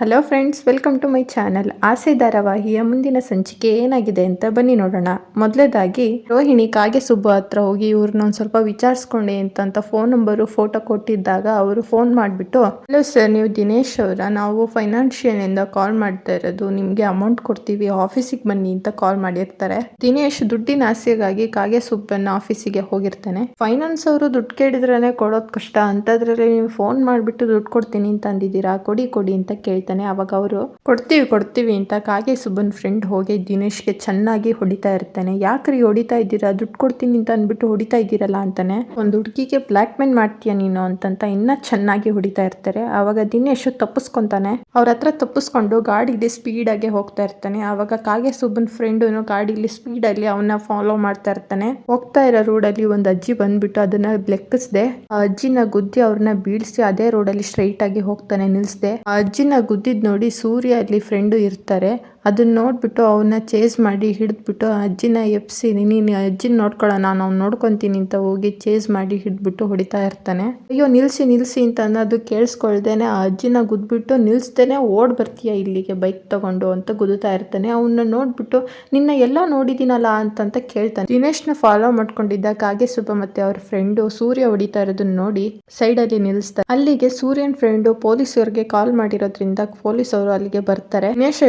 Hello friends welcome to my channel ಆಸೆ ಧಾರಾವಾಹಿಯ ಮುಂದಿನ ಸಂಚಿಕೆ ಏನಾಗಿದೆ ಅಂತ ಬನ್ನಿ ನೋಡೋಣ. ಮೊದಲೇದಾಗಿ ರೋಹಿಣಿ ಕಾಗೆ ಸುಬ್ಬು ಹತ್ರ ಹೋಗಿ ಇವ್ರನ್ನ ಒಂದು ಸ್ವಲ್ಪ ವಿಚಾರಿಸ್ಕೊಂಡೆ ಅಂತ ಫೋನ್ ನಂಬರು ಫೋಟೋ ಕೊಟ್ಟಿದ್ದಾಗ ಅವರು ಫೋನ್ ಮಾಡಿಬಿಟ್ಟು ಹಲೋ ಸರ್ ನೀವು ದಿನೇಶ್ ಅವರ? ನಾವು ಫೈನಾನ್ಷಿಯಲ್ ಇಂದ ಕಾಲ್ ಮಾಡ್ತಾ ಇರೋದು. ನಿಮಗೆ ಅಮೌಂಟ್ ಕೊಡ್ತೀವಿ. ಆಫೀಸಿಗೆ ಬನ್ನಿ ಅಂತ ಕಾಲ್ ಮಾಡಿರ್ತಾರೆ. ದಿನೇಶ್ ದುಡ್ಡಿನ ಆಸೆಗಾಗಿ ಕಾಗೆ ಸುಬ್ಬನ್ನ ಆಫೀಸಿಗೆ ಹೋಗಿರ್ತಾನೆ. ಫೈನಾನ್ಸ್ ಅವರು ದುಡ್ಡು ಕೇಳಿದ್ರೇ ಕೊಡೋದು ಕಷ್ಟ. ಅಂತದ್ರಲ್ಲಿ ನೀವು ಫೋನ್ ಮಾಡಿಬಿಟ್ಟು ದುಡ್ಡು ಕೊಡ್ತೀನಿ ಅಂತ ಅಂದಿದ್ದೀರಾ? ಕೊಡಿ ಕೊಡಿ ಅಂತ ಕೇಳ್ತಾನೆ ಅವಾಗ ಅವರು, ಕೊಡ್ತೀವಿ ಕೊಡ್ತೀವಿ ಅಂತ ಕಾಗೆ ಸುಬ್ಬನ್ ಫ್ರೆಂಡ್ ಹೋಗಿ ದಿನೇಶ್ಗೆ ಚೆನ್ನಾಗಿ ಹೊಡಿತಾ ಇರ್ತಾನೆ. ಯಾಕ್ರಿ ಹೊಡಿತಾ ಇದ್ದೀರಾ? ದುಡ್ಡು ಕೊಡ್ತೀನಿ ಅಂತ ಅಂದ್ಬಿಟ್ಟು ಹೊಡಿತಾ ಇದ್ದೀರಲ್ಲ ಅಂತಾನೆ. ಒಂದು ಹುಡುಗಿಗೆ ಬ್ಲ್ಯಾಕ್ ಮೇಲ್ ಮಾಡ್ತೀಯ ನೀನು ಅಂತಂತ ಇನ್ನ ಚೆನ್ನಾಗಿ ಹೊಡಿತಾ ಇರ್ತಾರೆ. ಅವಾಗ ದಿನೇಶ್ ತಪ್ಪಿಸ್ಕೊಂತಾನೆ. ಅವ್ರ ಹತ್ರ ತಪ್ಪಿಸ್ಕೊಂಡು ಗಾಡಿಲಿ ಸ್ಪೀಡ್ ಆಗಿ ಹೋಗ್ತಾ ಇರ್ತಾನೆ. ಅವಾಗ ಕಾಗೆ ಸುಬ್ಬನ್ ಫ್ರೆಂಡ್ ಗಾಡಿಲಿ ಸ್ಪೀಡ್ ಅಲ್ಲಿ ಅವನ್ನ ಫಾಲೋ ಮಾಡ್ತಾ ಇರ್ತಾನೆ. ಹೋಗ್ತಾ ಇರೋ ರೋಡ್ ಅಲ್ಲಿ ಒಂದು ಅಜ್ಜಿ ಬಂದ್ಬಿಟ್ಟು ಅದನ್ನ ಲೆಕ್ಕಿಸ್ದೆ. ಆ ಅಜ್ಜಿನ ಗುದ್ದಿ ಅವ್ರನ್ನ ಬೀಳ್ಸಿ ಅದೇ ರೋಡ್ ಅಲ್ಲಿ ಸ್ಟ್ರೈಟ್ ಆಗಿ ಹೋಗ್ತಾನೆ ನಿಲ್ಸ್ದೆ. ಆ ಅಜ್ಜಿನ ಗುದ್ದಿದ್ ನೋಡಿ ಸೂರ್ಯ ಅಲ್ಲಿ ಫ್ರೆಂಡು ಇರ್ತಾರೆ. ಅದನ್ನ ನೋಡ್ಬಿಟ್ಟು ಅವನ್ನ ಚೇಸ್ ಮಾಡಿ ಹಿಡಿದ್ಬಿಟ್ಟು ಅಜ್ಜಿನ ಎಪ್ಸಿ ನೀನು ಅಜ್ಜಿನ ನೋಡ್ಕೊಳ್ಳೋ ನಾನು ಅವ್ನು ನೋಡ್ಕೊತೀನಿ ಅಂತ ಹೋಗಿ ಚೇಸ್ ಮಾಡಿ ಹಿಡಿದ್ಬಿಟ್ಟು ಹೊಡಿತಾ ಇರ್ತಾನೆ. ಅಯ್ಯೋ, ನಿಲ್ಸಿ ನಿಲ್ಸಿ ಅಂತ ಅನ್ನೋದು ಕೇಳಿಸ್ಕೊಳ್ದೇನೆ ಆ ಅಜ್ಜಿನ ಗುದ್ಬಿಟ್ಟು ನಿಲ್ಸ್ದೇನೆ ಓಡ್ ಬರ್ತೀಯ ಇಲ್ಲಿಗೆ ಬೈಕ್ ತಗೊಂಡು ಅಂತ ಗುದ್ದುತ್ತಾ ಇರ್ತಾನೆ. ಅವನ್ನ ನೋಡ್ಬಿಟ್ಟು, ನಿನ್ನ ಎಲ್ಲ ನೋಡಿದ್ದೀನಲ್ಲ ಅಂತಂತ ಕೇಳ್ತಾನೆ. ದಿನೇಶ್ನ ಫಾಲೋ ಮಾಡ್ಕೊಂಡಿದ್ದ ಕಾಗೆ ಸುಬ್ಬ ಮತ್ತೆ ಅವ್ರ ಫ್ರೆಂಡು ಸೂರ್ಯ ಹೊಡಿತಾ ಇರೋದನ್ನ ನೋಡಿ ಸೈಡಲ್ಲಿ ನಿಲ್ಲಿಸ್ತಾರೆ ಅಲ್ಲಿಗೆ ಸೂರ್ಯನ್ ಫ್ರೆಂಡು ಪೊಲೀಸರಿಗೆ ಕಾಲ್ ಮಾಡಿರೋದ್ರಿಂದ ಪೊಲೀಸ್ ಅವರು ಅಲ್ಲಿಗೆ ಬರ್ತಾರೆ. ದಿನೇಶ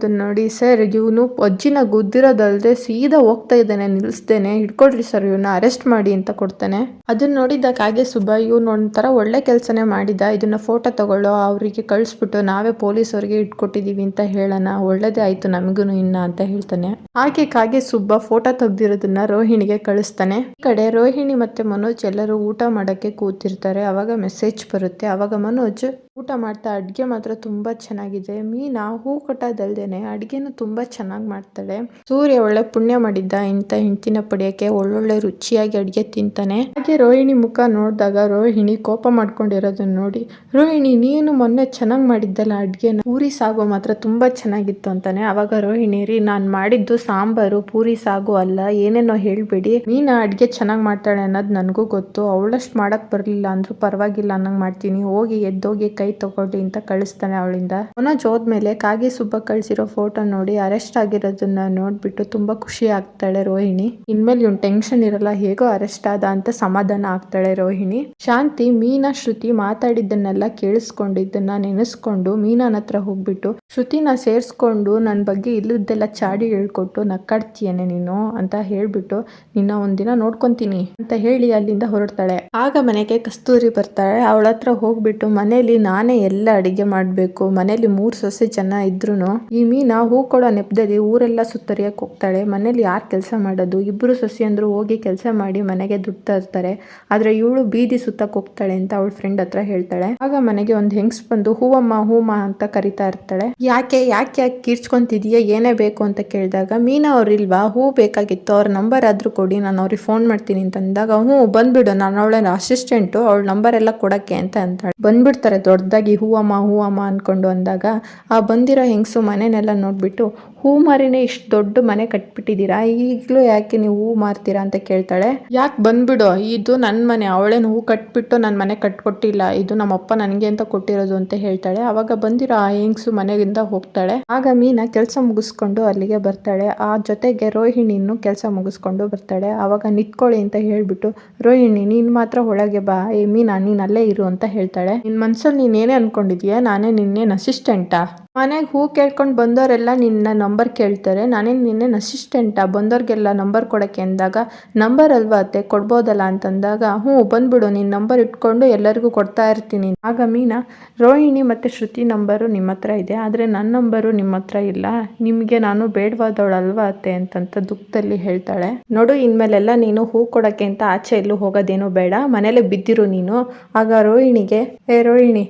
ಇಟ್ಕೊಂಡಿರೋದನ್ನ ನೋಡಿ, ಸರ್, ಇವನು ಅಜ್ಜಿನ ಗುದ್ದಿರೋದಲ್ದೆ ಸೀದಾ ಹೋಗ್ತಾ ಇದ್ದಾನೆ, ನಿಲ್ಸ್ದೇನೆ, ಹಿಡ್ಕೊಡ್ರಿ ಸರ್ ಇವನ್ನ ಅರೆಸ್ಟ್ ಮಾಡಿ ಅಂತ ಕೊಡ್ತಾನೆ. ಅದನ್ನ ನೋಡಿದ ಕಾಗೆ ಸುಬ್ಬ, ಇವ್ನು ಒಂಥರ ಒಳ್ಳೆ ಕೆಲಸನೇ ಮಾಡಿದ, ಇದನ್ನ ಫೋಟೋ ತಗೊಳ್ಳೋ, ಅವರಿಗೆ ಕಳಿಸ್ಬಿಟ್ಟು ನಾವೇ ಪೊಲೀಸ್ ಅವರಿಗೆ ಇಟ್ಕೊಟ್ಟಿದೀವಿ ಅಂತ ಹೇಳೋಣ, ಒಳ್ಳೇದೇ ಆಯ್ತು ನಮಗೂ ಇನ್ನ ಅಂತ ಹೇಳ್ತಾನೆ. ಹಾಗೆ ಕಾಗೆ ಸುಬ್ಬ ಫೋಟೋ ತೆಗ್ದಿರೋದನ್ನ ರೋಹಿಣಿಗೆ ಕಳಿಸ್ತಾನೆ. ಈ ಕಡೆ ರೋಹಿಣಿ ಮತ್ತೆ ಮನೋಜ್ ಎಲ್ಲರೂ ಊಟ ಮಾಡಕ್ಕೆ ಕೂತಿರ್ತಾರೆ. ಅವಾಗ ಮೆಸೇಜ್ ಬರುತ್ತೆ. ಅವಾಗ ಮನೋಜ್ ಊಟ ಮಾಡ್ತಾ ಅಡುಗೆ ಮಾತ್ರ ತುಂಬಾ ಚೆನ್ನಾಗಿದೆ. ಮೀನಾ ಹೂ ಕಟ್ಟೋದಲ್ದೇ ಅಡುಗೆನೂ ತುಂಬಾ ಚೆನ್ನಾಗಿ ಮಾಡ್ತಾಳೆ. ಸೂರ್ಯ ಒಳ್ಳೆ ಪುಣ್ಯ ಮಾಡಿದ್ದ ಇಂಥ ಹೆಂಡತಿನ ಪಡೆಯೋಕ್ಕೆ ಒಳ್ಳೊಳ್ಳೆ ರುಚಿಯಾಗಿ ಅಡುಗೆ ತಿಂತಾನೆ. ಹಾಗೆ ರೋಹಿಣಿ ಮುಖ ನೋಡಿದಾಗ ರೋಹಿಣಿ ಕೋಪ ಮಾಡ್ಕೊಂಡಿರೋದನ್ನ ನೋಡಿ, ರೋಹಿಣಿ, ನೀನು ಮೊನ್ನೆ ಚೆನ್ನಾಗಿ ಮಾಡಿದ್ದಲ್ಲ ಅಡುಗೆನ? ಪೂರಿ ಸಾಗು ಮಾತ್ರ ತುಂಬಾ ಚೆನ್ನಾಗಿತ್ತು ಅಂತಾನೆ. ಅವಾಗ ರೋಹಿಣಿ, ರೀ, ನಾನು ಮಾಡಿದ್ದು ಸಾಂಬಾರು, ಪೂರಿ ಸಾಗು ಅಲ್ಲ, ಏನೇನೋ ಹೇಳ್ಬೇಡಿ. ಮೀನಾ ಅಡುಗೆ ಚೆನ್ನಾಗಿ ಮಾಡ್ತಾಳೆ ಅನ್ನೋದು ನನಗೂ ಗೊತ್ತು. ಅವಳಷ್ಟು ಮಾಡೋಕ್ಕೆ ಬರಲಿಲ್ಲ ಅಂದ್ರೂ ಪರವಾಗಿಲ್ಲ ಅನ್ನಂಗೆ ಮಾಡ್ತೀನಿ. ಹೋಗಿ ಎದ್ದೋಗಿ ಕೈ ತಗೊಳ್ಳಿ ಅಂತ ಕಳಿಸ್ತಾನೆ ಅವಳಿಂದ. ಮನೋಜ್ ಹೋದ್ಮೇಲೆ ಕಾಗೆ ಸುಬ್ಬ ಕಳಿಸಿರೋ ಫೋಟೋ ನೋಡಿ ಅರೆಸ್ಟ್ ಆಗಿರೋದನ್ನ ನೋಡ್ಬಿಟ್ಟು ತುಂಬಾ ಖುಷಿ ಆಗ್ತಾಳೆ ರೋಹಿಣಿ. ಇನ್ಮೇಲೆ ಇವ್ನ್ ಟೆನ್ಷನ್ ಇರಲ್ಲ, ಹೇಗೋ ಅರೆಸ್ಟ್ ಆದ ಅಂತ ಸಮಾಧಾನ ಆಗ್ತಾಳೆ ರೋಹಿಣಿ. ಶಾಂತಿ, ಮೀನಾ, ಶ್ರುತಿ ಮಾತಾಡಿದ್ದನ್ನೆಲ್ಲ ಕೇಳಿಸ್ಕೊಂಡಿದ್ದನ್ನ ನೆನೆಸ್ಕೊಂಡು ಮೀನಾನ ಹತ್ರ ಹೋಗ್ಬಿಟ್ಟು, ಶ್ರುತಿನ ಸೇರ್ಸ್ಕೊಂಡು ನನ್ನ ಬಗ್ಗೆ ಇಲ್ಲದ್ದೆಲ್ಲ ಚಾಡಿ ಹೇಳ್ಕೊಟ್ಟು ನಕ್ಕಾಡ್ತೀಯನೆ ನೀನು ಅಂತ ಹೇಳ್ಬಿಟ್ಟು ನಿನ್ನ ಒಂದಿನ ನೋಡ್ಕೊಂತೀನಿ ಅಂತ ಹೇಳಿ ಅಲ್ಲಿಂದ ಹೊರಡ್ತಾಳೆ. ಆಗ ಮನೆಗೆ ಕಸ್ತೂರಿ ಬರ್ತಾಳೆ. ಅವಳ ಹತ್ರ ಹೋಗ್ಬಿಟ್ಟು ಮನೇಲಿ ನಾನೇ ಎಲ್ಲ ಅಡಿಗೆ ಮಾಡಬೇಕು ಮನೇಲಿ ಮೂರು ಸೊಸೆ ಜನ ಇದ್ರು ಈ ಮೀನಾ ಹೂ ಕೊಡೋ ನೆಪದಲ್ಲಿ ಊರೆಲ್ಲ ಸುತ್ತರಿಯಕ್ಕೆ ಹೋಗ್ತಾಳೆ ಮನೇಲಿ ಯಾರು ಕೆಲಸ ಮಾಡೋದು? ಇಬ್ಬರು ಸೊಸೆಯಂದ್ರು ಹೋಗಿ ಕೆಲಸ ಮಾಡಿ ಮನೆಗೆ ದುಡ್ಡು ತರ್ತಾರೆ, ಆದರೆ ಇವಳು ಬೀದಿ ಸುತ್ತಕ್ಕೆ ಹೋಗ್ತಾಳೆ ಅಂತ ಅವಳ ಫ್ರೆಂಡ್ ಹತ್ರ ಹೇಳ್ತಾಳೆ. ಆಗ ಮನೆಗೆ ಒಂದು ಹೆಂಗ್ಸ್ ಬಂದು, ಹೂವಮ್ಮ ಹೂಮ ಅಂತ ಕರಿತಾ ಇರ್ತಾಳೆ. ಯಾಕೆ ಯಾಕೆ ಯಾಕೆ ಕೀರ್ಚ್ಕೊಂತಿದೀಯ? ಏನೇ ಬೇಕು? ಅಂತ ಕೇಳಿದಾಗ, ಮೀನಾ ಅವ್ರಿಲ್ವಾ ಹೂ ಬೇಕಾಗಿತ್ತು, ಅವ್ರ ನಂಬರ್ ಆದರೂ ಕೊಡಿ, ನಾನು ಅವ್ರಿಗೆ ಫೋನ್ ಮಾಡ್ತೀನಿ ಅಂತ ಅಂದಾಗ, ಹ್ಞೂ, ಬಂದ್ಬಿಡು, ನಾನು ಅವಳ ಅಸಿಸ್ಟೆಂಟು ಅವಳ ನಂಬರ್ ಎಲ್ಲ ಕೊಡಕ್ಕೆ ಅಂತ ಅಂತಾಳೆ. ಬಂದ್ಬಿಡ್ತಾರೆ ದೊಡ್ಡದಾಗಿ ಹೂವಮ್ಮ ಹೂವಮ್ಮ ಅಂದ್ಕೊಂಡು ಅಂದಾಗ, ಆ ಬಂದಿರೋ ಹೆಂಗಸು ಮನೆನೆಲ್ಲ ನೋಡ್ಬಿಟ್ಟು, ಹೂ ಮಾರಿನೇ ಇಷ್ಟು ದೊಡ್ಡ ಮನೆ ಕಟ್ಬಿಟ್ಟಿದ್ದೀರಾ? ಈಗಲೂ ಯಾಕೆ ನೀವು ಹೂ ಮಾರ್ತೀರಾ? ಅಂತ ಕೇಳ್ತಾಳೆ. ಯಾಕೆ ಬಂದ್ಬಿಡು, ಇದು ನನ್ನ ಮನೆ. ಅವಳೇನು ಹೂ ಕಟ್ಬಿಟ್ಟು ನನ್ನ ಮನೆ ಕಟ್ಕೊಟ್ಟಿಲ್ಲ. ಇದು ನಮ್ಮಪ್ಪ ನನಗೆ ಅಂತ ಕೊಟ್ಟಿರೋದು ಅಂತ ಹೇಳ್ತಾಳೆ. ಅವಾಗ ಬಂದಿರೋ ಆ ಹೆಂಗಸು ಮನೆಯಿಂದ ಹೋಗ್ತಾಳೆ. ಆಗ ಮೀನಾ ಕೆಲಸ ಮುಗಿಸ್ಕೊಂಡು ಅಲ್ಲಿಗೆ ಬರ್ತಾಳೆ. ಆ ಜೊತೆಗೆ ರೋಹಿಣಿನೂ ಕೆಲಸ ಮುಗಿಸ್ಕೊಂಡು ಬರ್ತಾಳೆ. ಅವಾಗ ನಿತ್ಕೊಳ್ಳಿ ಅಂತ ಹೇಳ್ಬಿಟ್ಟು, ರೋಹಿಣಿ, ನೀನು ಮಾತ್ರ ಒಳಗೆ ಬಾ. ಏ ಮೀನಾ, ನೀನು ಅಲ್ಲೇ ಇರು ಅಂತ ಹೇಳ್ತಾಳೆ. ನಿನ್ನ ಮನ್ಸಲ್ಲಿ ನೀನ್ ಏನೇ ಅನ್ಕೊಂಡಿದ್ಯಾ? ನಾನೇ ನಿನ್ನೇನು ಅಸಿಸ್ಟೆಂಟಾ ಮನೆಗೆ ಹೂ ಕೇಳ್ಕೊಂಡು ಬಂದವರೆಲ್ಲ ನಿನ್ನ ನಂಬರ್ ಕೇಳ್ತಾರೆ. ನಾನೇ ನಿನ್ನೇನು ಅಸಿಸ್ಟೆಂಟಾ ಬಂದವ್ರಿಗೆಲ್ಲ ನಂಬರ್ ಕೊಡೋಕ್ಕೆ ಅಂದಾಗ, ನಂಬರ್ ಅಲ್ವಾ ಅತ್ತೆ? ಕೊಡ್ಬೋದಲ್ಲ? ಅಂತಂದಾಗ, ಹ್ಞೂ, ಬಂದ್ಬಿಡು. ನಿನ್ನ ನಂಬರ್ ಇಟ್ಕೊಂಡು ಎಲ್ಲರಿಗೂ ಕೊಡ್ತಾ ಇರ್ತೀನಿ. ಆಗ ಮೀನಾ, ರೋಹಿಣಿ ಮತ್ತು ಶ್ರುತಿ ನಂಬರು ನಿಮ್ಮ ಹತ್ರ ಇದೆ. ಆದರೆ ನನ್ನ ನಂಬರು ನಿಮ್ಮ ಹತ್ರ ಇಲ್ಲ. ನಿಮಗೆ ನಾನು ಬೇಡವಾದವಳಲ್ವಾ ಅತ್ತೆ? ಅಂತಂತ ದುಃಖದಲ್ಲಿ ಹೇಳ್ತಾಳೆ. ನೋಡು, ಇನ್ಮೇಲೆಲ್ಲ ನೀನು ಹೂ ಕೊಡೋಕ್ಕೆ ಅಂತ ಆಚೆ ಎಲ್ಲೂ ಹೋಗೋದೇನು ಬೇಡ. ಮನೇಲೆ ಬಿದ್ದಿರು ನೀನು. ಆಗ ರೋಹಿಣಿಗೆ, ಏ ರೋಹಿಣಿ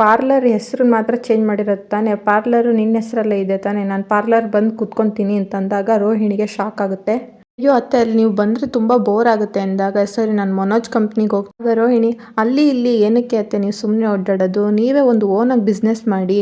ಪಾರ್ಲರ್ ಹೆಸರು ಮಾತ್ರ ಚೇಂಜ್ ಮಾಡಿರೋದು ತಾನೆ. ಪಾರ್ಲರು ನಿನ್ನ ಹೆಸರಲ್ಲೇ ಇದೆ ತಾನೇ. ನಾನು ಪಾರ್ಲರ್ ಬಂದು ಕುತ್ಕೊತೀನಿ ಅಂತಂದಾಗ ರೋಹಿಣಿಗೆ ಶಾಕ್ ಆಗುತ್ತೆ. ಅಯ್ಯೋ ಅತ್ತೆ, ಅಲ್ಲಿ ನೀವು ಬಂದರೆ ತುಂಬ ಬೋರ್ ಆಗುತ್ತೆ ಅಂದಾಗ, ಸರಿ, ನಾನು ಮನೋಜ್ ಕಂಪ್ನಿಗೆ ಹೋಗ್ತಾ ರೋಹಿಣಿ, ಅಲ್ಲಿ ಇಲ್ಲಿ ಏನಕ್ಕೆ ಅತ್ತೆ, ನೀವು ಸುಮ್ಮನೆ ಓಡಾಡೋದು ನೀವೇ ಒಂದು ಓನಾಗಿ ಬಿಸ್ನೆಸ್ ಮಾಡಿ,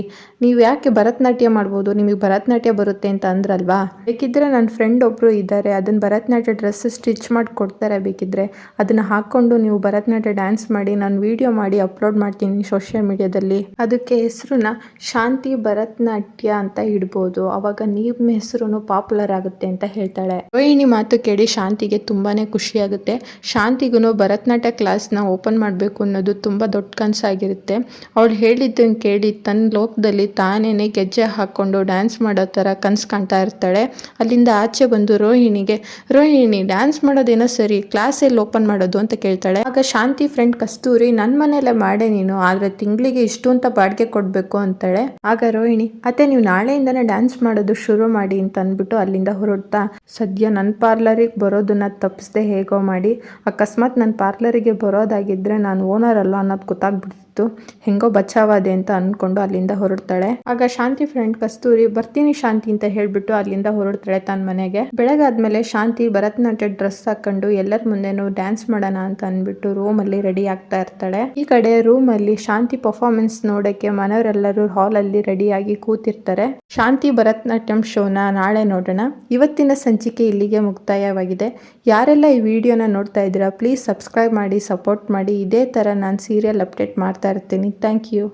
ನೀವು ಯಾಕೆ ಭರತನಾಟ್ಯ ಮಾಡ್ಬೋದು? ನಿಮಗೆ ಭರತನಾಟ್ಯ ಬರುತ್ತೆ ಅಂತ ಅಂದ್ರಲ್ವಾ? ಬೇಕಿದ್ದರೆ ನನ್ನ ಫ್ರೆಂಡ್ ಒಬ್ಬರು ಇದ್ದಾರೆ ಅದನ್ನು ಭರತನಾಟ್ಯ ಡ್ರೆಸ್ ಸ್ಟಿಚ್ ಮಾಡಿ ಕೊಡ್ತಾರೆ ಬೇಕಿದ್ದರೆ ಅದನ್ನು ಹಾಕ್ಕೊಂಡು ನೀವು ಭರತನಾಟ್ಯ ಡ್ಯಾನ್ಸ್ ಮಾಡಿ, ನಾನು ವಿಡಿಯೋ ಮಾಡಿ ಅಪ್ಲೋಡ್ ಮಾಡ್ತೀನಿ ಸೋಷಿಯಲ್ ಮೀಡಿಯಾದಲ್ಲಿ ಅದಕ್ಕೆ ಹೆಸರನ್ನ ಶಾಂತಿ ಭರತನಾಟ್ಯ ಅಂತ ಇಡ್ಬೋದು. ಅವಾಗ ನಿಮ್ಮ ಹೆಸರು ಪಾಪ್ಯುಲರ್ ಆಗುತ್ತೆ ಅಂತ ಹೇಳ್ತಾಳೆ. ರೋಹಿಣಿ ಮಾತು ಕೇಳಿ ಶಾಂತಿಗೆ ತುಂಬಾನೇ ಖುಷಿ ಆಗುತ್ತೆ ಶಾಂತಿಗೂ ಭರತನಾಟ್ಯ ಕ್ಲಾಸ್ನ ಓಪನ್ ಮಾಡಬೇಕು ಅನ್ನೋದು ತುಂಬ ದೊಡ್ಡ ಕನಸಾಗಿರುತ್ತೆ. ಅವಳು ಹೇಳಿದ್ದನ್ನು ಕೇಳಿ ತನ್ನ ಲೋಕದಲ್ಲಿ ತಾನೇ ಗೆಜ್ಜೆ ಹಾಕ್ಕೊಂಡು ಡ್ಯಾನ್ಸ್ ಮಾಡೋ ಥರ ಕನಸು ಕಾಣ್ತಾ ಇರ್ತಾಳೆ. ಅಲ್ಲಿಂದ ಆಚೆ ಬಂದು ರೋಹಿಣಿಗೆ, ರೋಹಿಣಿ, ಡ್ಯಾನ್ಸ್ ಮಾಡೋದೇನೋ ಸರಿ, ಕ್ಲಾಸ್ ಎಲ್ಲಿ ಓಪನ್ ಮಾಡೋದು? ಅಂತ ಕೇಳ್ತಾಳೆ. ಆಗ ಶಾಂತಿ ಫ್ರೆಂಡ್ ಕಸ್ತೂರಿ ನನ್ನ ಮನೆಯಲ್ಲೇ ಮಾಡೆ ನೀನು, ಆದರೆ ತಿಂಗಳಿಗೆ ಇಷ್ಟು ಅಂತ ಬಾಡಿಗೆ ಕೊಡಬೇಕು ಅಂತಾಳೆ. ಆಗ ರೋಹಿಣಿ, ಅತ್ತೆ, ನೀವು ನಾಳೆಯಿಂದನೇ ಡ್ಯಾನ್ಸ್ ಮಾಡೋದು ಶುರು ಮಾಡಿ ಅಂತ ಅಂದ್ಬಿಟ್ಟು ಅಲ್ಲಿಂದ ಹೊರಡ್ತಾ, ಸದ್ಯ ನನ್ನ ಪಾರ್ಲರಿಗೆ ಬರೋದನ್ನ ತಪ್ಪಿಸ್ದೆ ಹೇಗೋ ಮಾಡಿ ಅಕಸ್ಮಾತ್ ನನ್ನ ಪಾರ್ಲರಿಗೆ ಬರೋದಾಗಿದ್ದರೆ ನಾನು ಓನರ್ ಅಲ್ಲ ಅನ್ನೋದು ಗೊತ್ತಾಗ್ಬಿಡ್ತಿತ್ತು ಹೆಂಗೋ ಬಚಾವಾದೆ ಅಂತ ಅಂದ್ಕೊಂಡು ಅಲ್ಲಿಂದ ಹೊರಡ್ತಾಳೆ. ಆಗ ಶಾಂತಿ ಫ್ರೆಂಡ್ ಕಸ್ತೂರಿ, ಬರ್ತೀನಿ ಶಾಂತಿ ಅಂತ ಹೇಳ್ಬಿಟ್ಟು ಅಲ್ಲಿಂದ ಹೊರಡ್ತಾಳೆ ತನ್ನ ಮನೆಗೆ. ಬೆಳಗಾದ್ಮೇಲೆ ಶಾಂತಿ ಭರತನಾಟ್ಯ ಡ್ರೆಸ್ ಹಾಕೊಂಡು ಎಲ್ಲರ ಮುಂದೆನೂ ಡ್ಯಾನ್ಸ್ ಮಾಡೋಣ ಅಂತ ಅಂದ್ಬಿಟ್ಟು ರೂಮ್ ಅಲ್ಲಿ ರೆಡಿ ಆಗ್ತಾ ಇರ್ತಾಳೆ. ಈ ಕಡೆ ರೂಮ್ ಅಲ್ಲಿ ಶಾಂತಿ ಪರ್ಫಾರ್ಮೆನ್ಸ್ ನೋಡಕ್ಕೆ ಮನೆಯವರೆಲ್ಲರೂ ಹಾಲ್ ಅಲ್ಲಿ ರೆಡಿಯಾಗಿ ಕೂತಿರ್ತಾರೆ. ಶಾಂತಿ ಭರತನಾಟ್ಯಂ ಶೋನ ನಾಳೆ ನೋಡೋಣ. ಇವತ್ತಿನ ಸಂಚಿಕೆ ಇಲ್ಲಿಗೆ ಮುಕ್ತಾಯವಾಗಿದೆ. ಯಾರೆಲ್ಲ ಈ ವಿಡಿಯೋನ ನೋಡ್ತಾ ಇದ್ದೀರಾ ಪ್ಲೀಸ್ ಸಬ್ಸ್ಕ್ರೈಬ್ ಮಾಡಿ ಸಪೋರ್ಟ್ ಮಾಡಿ. ಇದೇ ತರ ನಾನು ಸೀರಿಯಲ್ ಅಪ್ಡೇಟ್ ಮಾಡ್ತಾ ಇರ್ತೀನಿ ಥ್ಯಾಂಕ್ ಯು